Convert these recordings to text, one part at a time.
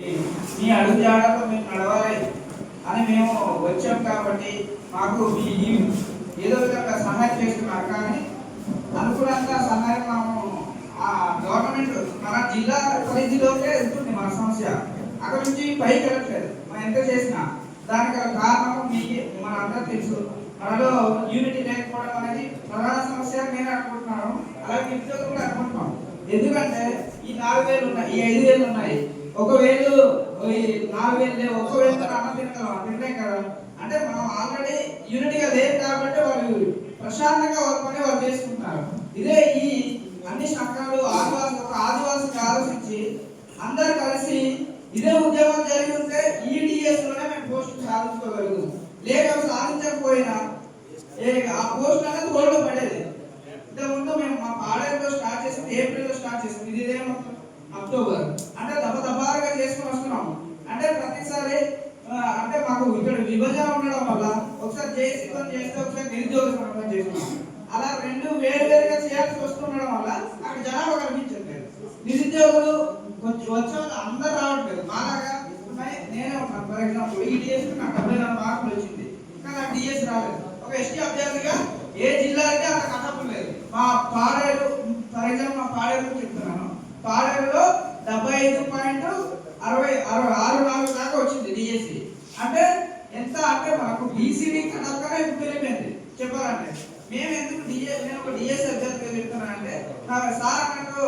మీ అడుగు జాడలో మేము నడవాలి అని మేము వచ్చాం కాబట్టి మాకు మీ ఏదో విధంగా సహాయం చేస్తున్నారు. కానీ అనుకున్నంత సహాయం మాము ఆ గవర్నమెంట్ మన జిల్లా పరిధిలోకే వెళ్తుంది మన సమస్య. అక్కడ నుంచి పైకి వెళ్ళట్లేదు. మనం ఎంత చేసినా దానికి కారణం మీకే మన అందరూ తెలుసు. మనలో యూనిటీ లేకపోవడం అనేది ప్రధాన సమస్య నేను అనుకుంటున్నాను. అలాగే ఇంట్లో కూడా అనుకుంటున్నాం. ఎందుకంటే ఈ నాలుగు వేలు ఉన్నాయి ఈ ఐదు వేలు ఉన్నాయి. ఒకవేళ వేలు నాలుగు వేలు లేవు అన్న తినగలం తినలేం కదా? అంటే మనం ఆల్రెడీ యూనిట్గా లేదు కాబట్టి వాళ్ళు ప్రశాంతంగా వాళ్ళ పని వాళ్ళు చేసుకుంటారు ఇదే ఈ అన్ని సంఘాలు ఆదివాసం ఒక ఆదివాసికి ఆలోచించి అందరు కలిసి ఇదే ఉద్యమం జరిగి ఉంటే ఈడిఎస్లోనే మేము పోస్ట్ సాధించుకోగలుగుతాం. లేక సాధించకపోయినా ఏ ఆ పోస్ట్ అనేది హోల్డ్ పడేది. ఇంతకుముందు మేము మా పాడేరులో స్టార్ట్ చేసింది ఏప్రిల్లో స్టార్ట్ చేసింది ఇది ఇదేమో అక్టోబర్. అంటే దప దబాలుగా చేసుకుని వస్తున్నాము. అంటే ప్రతిసారి అంటే మాకు ఇక్కడ విభజన ఉండడం వల్ల ఒకసారి జేసీ పని చేస్తే ఒకసారి నిరుద్యోగ సమరం చేస్తున్నాం అలా రెండు వేరు వేరుగా చేయాల్సి వస్తుండడం వల్ల అక్కడ జనాభా కనిపించట్లేదు. నిరుద్యోగులు కొంచెం వచ్చే అందరు రావట్లేదు. మాలాగా ఉన్నాయి. నేనే ఉన్నాను. ఫర్ ఎగ్జాంపుల్ ఈ డిఎస్ నాకు డెబ్బై నాలుగు మార్కులు వచ్చింది. కానీ నాకు డిఎస్ రాలేదు. ఒక ఎస్టీ అభ్యర్థిగా ఏ జిల్లాకి అంత కట్టపు లేదు మా పాడేరు ఫర్ ఎగ్జాంపుల్ మా పాడేరు చెప్తున్నాను. పాడేరులో డెబ్బై ఐదు పాయింట్ అరవై అరవై ఆరు నాలుగు దాకా వచ్చింది డిఎస్సి అంటే ఎంత అంటే మనకు బీసీడీ కట్టకనే వెళ్ళిపోయింది చెప్పాలంటే మేము ఎందుకు డిఎస్ నేను ఒక డిఎస్ అభ్యర్థిగా చెప్తున్నానంటే నాకు సార్ నాకు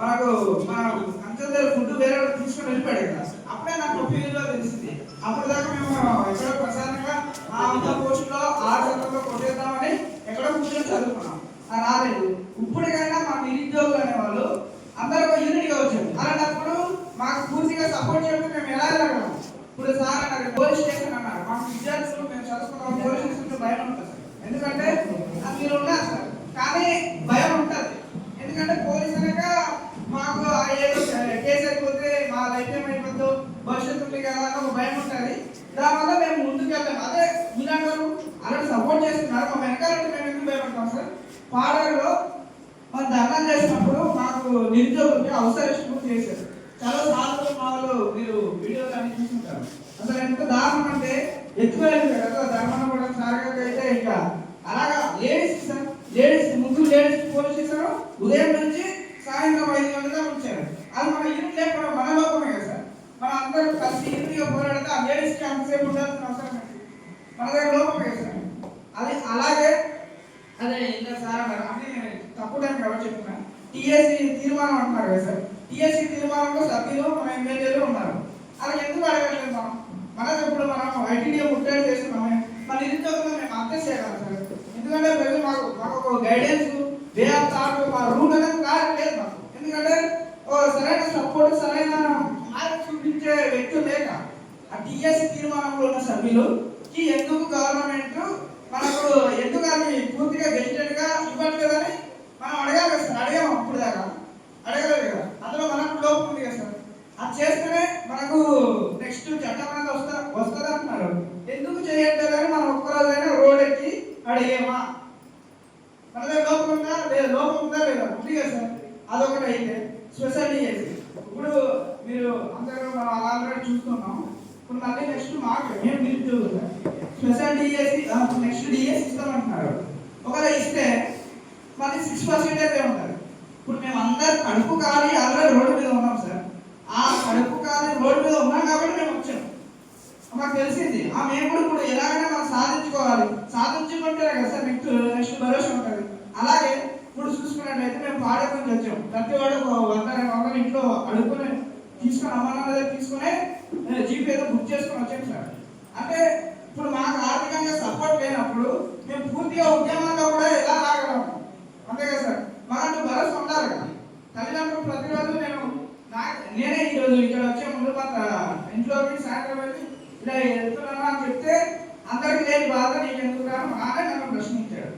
మనకు మన కంచెల ఫుడ్ వేరే తీసుకొని వెళ్ళిపోయాడు కదా. అప్పుడే నాకు ఒపీనియన్లో తెలిసింది. అప్పుడు దాకా మేము ఎక్కడో ప్రశాంతంగా ఆ అంత పోస్టులో ఆ చదువులో కొట్టేద్దామని ఎక్కడో కూర్చొని చదువుకున్నాం అది రాలేదు ఇప్పటికైనా మా నిరుద్యోగులు అనేవాళ్ళు అందరూ ఒక యూనిట్గా వచ్చారు అలాంటప్పుడు మాకు పూర్తిగా సపోర్ట్ చేయడం మేము ఎలా వెళ్ళగలం ఇప్పుడు సార్ అన్నారు పోలీస్ స్టేషన్ అన్నారు మాకు విద్యార్థులు మేము చదువుకున్నాం పోలీస్ స్టేషన్ భయం ఉంటుంది సార్. ఎందుకంటే అది మీరు ఉన్నారు సార్ కానీ భయం ఉంటుంది ఎందుకంటే పోలీస్ అనక మాకు ఆ ఏదో కేసు అయిపోతే మా లైఫ్ ఏమైపోతుందో భవిష్యత్తు ఉంది కదా అని ఒక భయం ఉంటుంది దానివల్ల మేము ముందుకు వెళ్తాం అదే ఇలాంటి వాళ్ళు అలాంటి సపోర్ట్ వెనకాలంటే మేము ఎందుకు భయపడతాం సార్? పాడలో మన ధర్నం చేసినప్పుడు మాకు నిరుద్యోగులకి అవసరం చేశారు. చాలా సార్లు మా వాళ్ళు మీరు వీడియో కానీ చూసుకుంటారు అసలు ఎంత దారుణం అంటే ఎక్కువ కదా ధర్మం కూడా సారగా అయితే ఇంకా అలాగా లేడీస్ సార్ లేడీస్ ముగ్గురు లేడీస్ పోలీస్ చేశారు ఉదయం నుంచి సాయంత్రం ఐదు గంటల దాకా ఉంచారు అది మన యూనిట్ లేకపోవడం మన లోపమే కదా సార్ మన అందరూ కలిసి యూనిట్గా పోరాడితే ఆ లేడీస్కి అంతసేపు ఉండాల్సిన అవసరం ఏంటి? మన దగ్గర లోపమే కదా సార్ అది అలాగే అదే ఇంకా సార్ అన్నారు అంటే తప్పుడని టీఎస్సీ టిఎస్సి తీర్మానం అంటున్నారు కదా సార్. టిఎస్సి తీర్మానంలో సభ్యులు మన ఎమ్మెల్యేలు ఉన్నారు. అలా ఎందుకు అడగట్లేదు మనం? మనం ఇప్పుడు మనం ఐటీడీఏ ముట్టడి చేస్తున్నామే. మన నిరుద్యోగంలో మేము అంతే చేయగలం సార్. ఎందుకంటే ప్రజలు మాకు మాకు ఒక గైడెన్స్ వే ఆఫ్ థాట్ మా రూట్ అనేది కాలేదు లేదు మాకు. ఎందుకంటే సరైన సపోర్ట్ సరైన మార్గం చూపించే వ్యక్తులు లేక ఆ టిఎస్సి తీర్మానంలో ఉన్న సభ్యులు ఎందుకు గవర్నమెంట్ మనకు ఎందుకు అది పూర్తిగా గెజిటెడ్గా ఇవ్వట్లేదని మనం అడగాలి కదా సార్ అడిగాము అప్పుడు దాకా అడగలేదు కదా అందులో మనకు లోపం ఉంది కదా సార్ అది చేస్తేనే మనకు నెక్స్ట్ చట్టం అనేది వస్తా వస్తుంది అంటున్నారు ఎందుకు చేయట్లేదని మనం ఒక్కరోజైనా రోడ్ ఎక్కి అడిగేమా? మనదే లోపం ఉందా? లేదా లోపం ఉందా లేదా? ఉంది కదా సార్. అదొకటి అయితే. స్పెషల్ చేసి ఇప్పుడు మీరు అందరూ మనం ఆల్రెడీ చూస్తున్నాం. ఇప్పుడు మళ్ళీ నెక్స్ట్ మాకు ఏం నిరుద్యోగులు sir? Special DS next DS ఇస్తామంటున్నారు. ఒకవేళ ఇస్తే మళ్ళీ సిక్స్ పర్సెంటేజ్ ఉంటారు ఇప్పుడు మేము అందరు కడుపు కాలి ఆల్రెడీ రోడ్డు మీద ఉన్నాం ఆ కడుపు ఖాళీ రోడ్డు మీద ఉన్నాం కాబట్టి మేము వచ్చాం. మాకు తెలిసింది. ఆ మేము కూడా ఇప్పుడు ఎలాగైనా మనం సాధించుకోవాలి. సాధించుకుంటేనే కదా సార్ నెక్స్ట్ నెక్స్ట్ భరోసా ఉంటుంది. అలాగే ఇప్పుడు చూసుకున్నట్లయితే మేము పాడే వచ్చాం. ప్రతి వాడు ఒక వంద వందలు ఇంట్లో అడుగుకునే తీసుకొని అమ్మ దగ్గర తీసుకునే జీపీ ఏదో బుక్ చేసుకొని వచ్చాం సార్. అంటే ఇప్పుడు మాకు ఆర్థికంగా సపోర్ట్ లేనప్పుడు మేము పూర్తిగా ఉద్యమంలో కూడా ఎలా రాగలం అంతే కదా సార్. మాకంటూ భరోసా ఉండాలి కదా. తల్లిదండ్రులు ప్రతిరోజు నేను నేనే ఈరోజు ఇక్కడ వచ్చే ముందు మన ఇంట్లో సాయంత్రం వెళ్ళి ఇలా వెళ్తున్నాను అని చెప్తే అందరికి లేని బాధ నీకు ఎందుకు నానే నన్ను ప్రశ్నించాడు.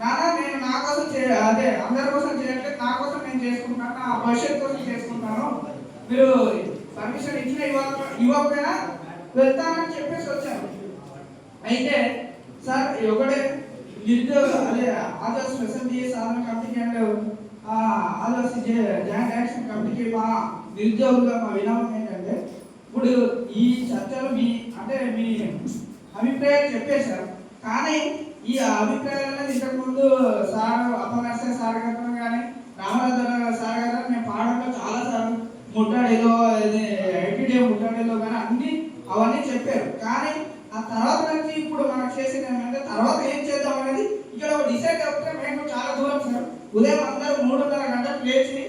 నాన్న నేను నా కోసం చే అదే అందరి కోసం చేయట్లేదు నా కోసం నేను చేసుకుంటాను నా భవిష్యత్ కోసం చేసుకుంటాను మీరు పర్మిషన్ ఇచ్చిన ఇవ్వక ఇవ్వకపోయినా వెళ్తానని చెప్పేసి వచ్చాను. అయితే సార్ ఒకటే నిరుద్యోగ అదే ఆదర్శ స్పెషల్ డిఎస్ సాధన కమిటీకి అండ్ ఆదర్శ జాయింట్ యాక్షన్ కమిటీకి మా నిరుద్యోగులుగా మా విరామం ఏంటంటే ఇప్పుడు ఈ చర్చలు మీ అంటే మీ అభిప్రాయాలు చెప్పేశారు కానీ ఈ అభిప్రాయాలను ఇంతకుముందు సార్ అపనర్సే సార్ గారు కానీ రామరాజు సార్ గారు మేము పాడంలో చాలా సార్లు ముట్టాడిలో ఎయిటీడే ముట్టాడిలో కానీ అన్ని అవన్నీ చెప్పారు. కానీ ఆ తర్వాత నుంచి ఇప్పుడు మనకు చేసిన ఏంటంటే తర్వాత ఏం చేద్దాం అనేది ఇక్కడ ఒక డిసైడ్ అవుతే మేము చాలా దూరం సార్. ఉదయం అందరూ మూడున్నర గంటలు లేచి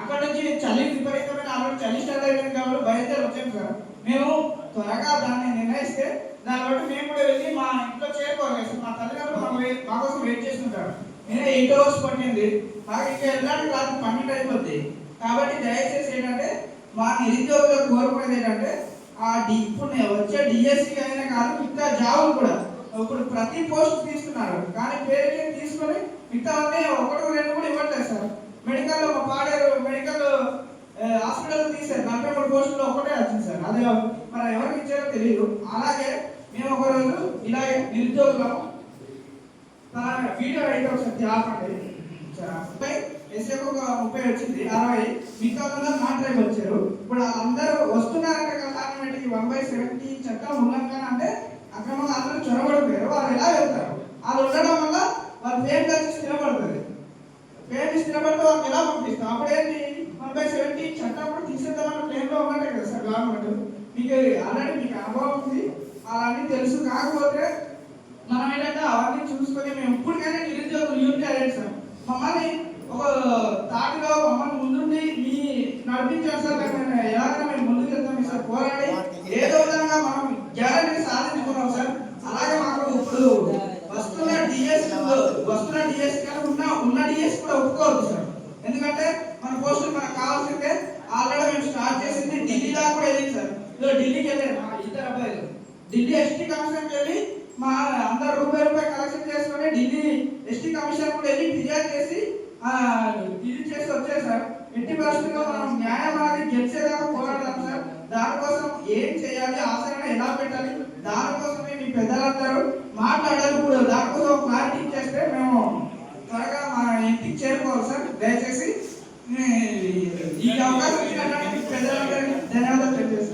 అక్కడ నుంచి చలి విపరీతమైన ఆల్రెడీ చలి స్టార్ట్ అయిపోయింది కాబట్టి బయలుదేరి వచ్చాం సార్. మేము త్వరగా దాన్ని నిర్ణయిస్తే దాన్ని బట్టి మేము కూడా వెళ్ళి మా ఇంట్లో చేరుకోవాలి సార్. మా తల్లిదండ్రులు మా మా కోసం వెయిట్ చేస్తుంటారు. నేను ఎయిట్ అవర్స్ పట్టింది. నాకు ఇంకా వెళ్ళడానికి రాత్రి పన్నెండు అయిపోద్ది. కాబట్టి దయచేసి ఏంటంటే మా నిరుద్యోగులకు కోరుకునేది ఏంటంటే ఆ డి ఇప్పుడు నేను వచ్చే డిఎస్సి అయినా కాదు మిగతా జాబులు కూడా ఇప్పుడు ప్రతి పోస్ట్ తీసుకున్నారు. కానీ పేరు తీసుకొని మిగతా ఒకటి రెండు కూడా ఇవ్వట్లేదు సార్ మెడికల్ మా పాడేరు మెడికల్ హాస్పిటల్ తీశారు నలభై మూడు పోస్టులు ఒకటే వచ్చింది మనం మరి ఎవరికి ఇచ్చారో తెలియదు అలాగే మేము ఒక రోజు ఇలాగే నిరుద్యోగులం. తన వీడియో అయితే ఒకసారి ఆపండి. ముప్పై ఎస్ఏకు ఒక ముప్పై వచ్చింది అరవై. మిగతా వాళ్ళందరూ నాన్ ట్రైబ్ వచ్చారు. ఇప్పుడు అందరూ వస్తున్నారంటే కారణం ఏంటి వన్ బై సెవెంటీ చట్టం ఉల్లంఘన అంటే అక్రమంగా అందరూ చొరబడిపోయారు. వాళ్ళు ఎలా వెళ్తారు? వాళ్ళు ఉండడం వల్ల వాళ్ళ పేరు కలిసి స్థిరపడుతుంది. పేరు స్థిరపడితే వాళ్ళకి ఎలా పంపిస్తాం? అప్పుడేంటి? వన్ బై సెవెంటీ చట్టం కూడా తీసేద్దామని ప్లేన్లో ఉన్నట్టే కదా సార్ గవర్నమెంట్. మీకు ఆల్రెడీ మీకు అనుభవం ఉంది. అవన్నీ తెలుసు. కాకపోతే మనం ఏంటంటే అవన్నీ చూసుకొని మేము ఎప్పటికైనా నిరుద్యోగం యూనిట్ సార్ మమ్మల్ని ఒక తాటిలో మమ్మల్ని ముందుండి మీ నడిపించారు సార్. మేము ఎలాగైనా మేము ముందుకు వెళ్తాం సార్ పోరాడి. ఏదో విధంగా మనం గ్యారంటీ సాధించుకున్నాం సార్. అలాగే మాకు ఇప్పుడు వస్తున్న డిఎస్ వస్తున్న డిఎస్ కానీ ఉన్న ఉన్న డిఎస్ కూడా ఒప్పుకోవద్దు సార్ ఎందుకంటే మన పోస్టులు మనకు కావాల్సిందే ఆల్రెడీ మేము స్టార్ట్ చేసింది ఢిల్లీ దాకా కూడా వెళ్ళింది సార్ ఇదో ఢిల్లీకి వెళ్ళారు మా ఇద్దరు అబ్బాయిలు ఢిల్లీ ఎస్టీ కమిషన్కి వెళ్ళి మా అందరు రూపాయి రూపాయి కలెక్షన్ చేసుకొని ఢిల్లీ ఎస్టీ కమిషన్ కూడా వెళ్ళి ఫిర్యాదు చేసి ఆ, ఇది చేసి వచ్చేసారు సార్. ఎట్టి పరిస్థితుల్లో మనం న్యాయం అనేది గెలిచేదాకా పోరాడదాం సార్. దానికోసం ఏం చేయాలి? ఆచరణ ఎలా పెట్టాలి? దానికోసమే మీ పెద్దలందరూ మాట్లాడారు కూడా. దానికోసం క్లారిటీ ఇచ్చేస్తే మేము త్వరగా మా ఇంటికి చేరుకోవాలి సార్. దయచేసి ఈ- అవకాశం పెద్దలందరికీ ధన్యవాదాలు తెలియజేస్తాను